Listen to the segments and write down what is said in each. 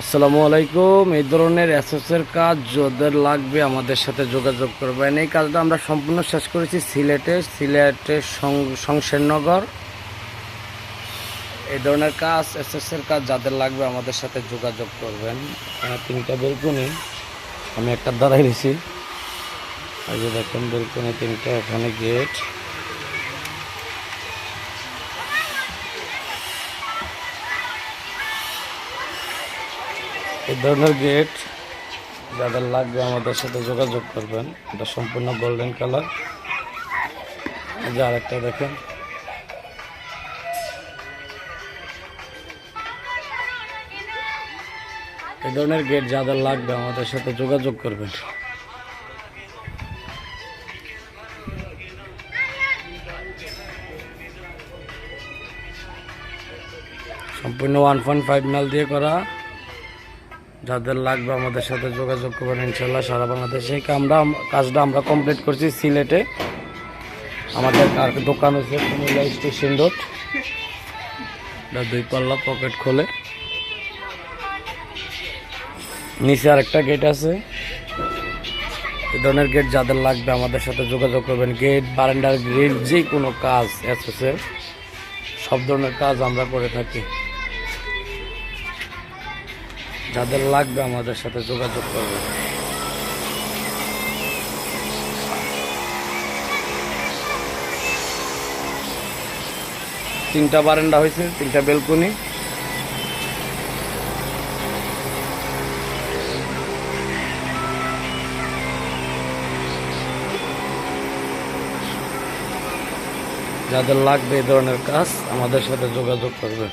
আসসালামু আলাইকুম। এই ধরনের এসএসের কাজ যাদের লাগবে আমাদের সাথে যোগাযোগ করবেন। এই কাজটা আমরা সম্পূর্ণ শেষ করেছি সিলেটে, সিলেটের শমশেরনগর এই ধরনের কাজ এসএসের কাজ যাদের লাগবে আমাদের সাথে যোগাযোগ করবেন। এখানে তিনটা বেলকুনি। আমি একটা দাঁড়াই দিছি এই যে দেখেন, বেলকুনি তিনটা, এখানে গেট। এই ধরনের গেট যাদের লাগবে আমাদের সাথে যোগাযোগ করবেন, এটা সম্পূর্ণ গোল্ডেন কালার এই যে আরেকটা দেখেন। এই ধরনের গেট যাদের লাগবে আমাদের সাথে যোগাযোগ করবেন। সম্পূর্ণ ওয়ান পয়েন্ট ফাইভ মেল দিয়ে করা। যাদের লাগবে আমাদের সাথে যোগাযোগ করবেন ইনশাল্লাহ সারা বাংলাদেশে। আমরা কাজটা আমরা কমপ্লিট করছি সিলেটে। আমাদের দোকান হচ্ছে কুমিল্লা স্টেশন রোড। দুই পাল্লা পকেট খোলে। নিচে আরেকটা গেট আছে। এ ধরনের গেট যাদের লাগবে আমাদের সাথে যোগাযোগ করবেন। গেট বারান্ডার গ্রিল যে কোনো কাজ এসএসের সব ধরনের কাজ আমরা করে থাকি। যাদের লাগবে আমাদের সাথে যোগাযোগ করবে। তিনটা বারান্দা হয়েছে, তিনটা বেলকনি। যাদের লাগবে এই ধরনের কাজ, আমাদের সাথে যোগাযোগ করবে।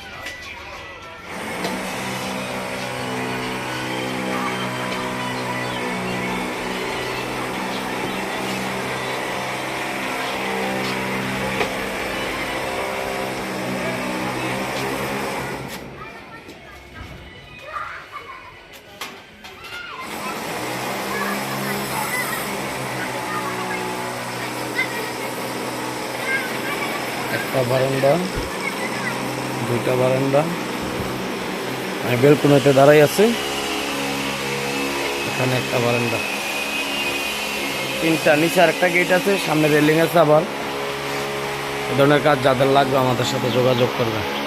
একটা বারান্দা, দুইটা বারান্দা আমি বেলকুনাতে দাঁড়াই আছে। এখানে একটা বারান্দা। তিনটা, নিচে আরেকটা গেট আছে, সামনে রেলিং আছে আবার। এ ধরনের কাজ যাদের লাগবে আমাদের সাথে যোগাযোগ করবে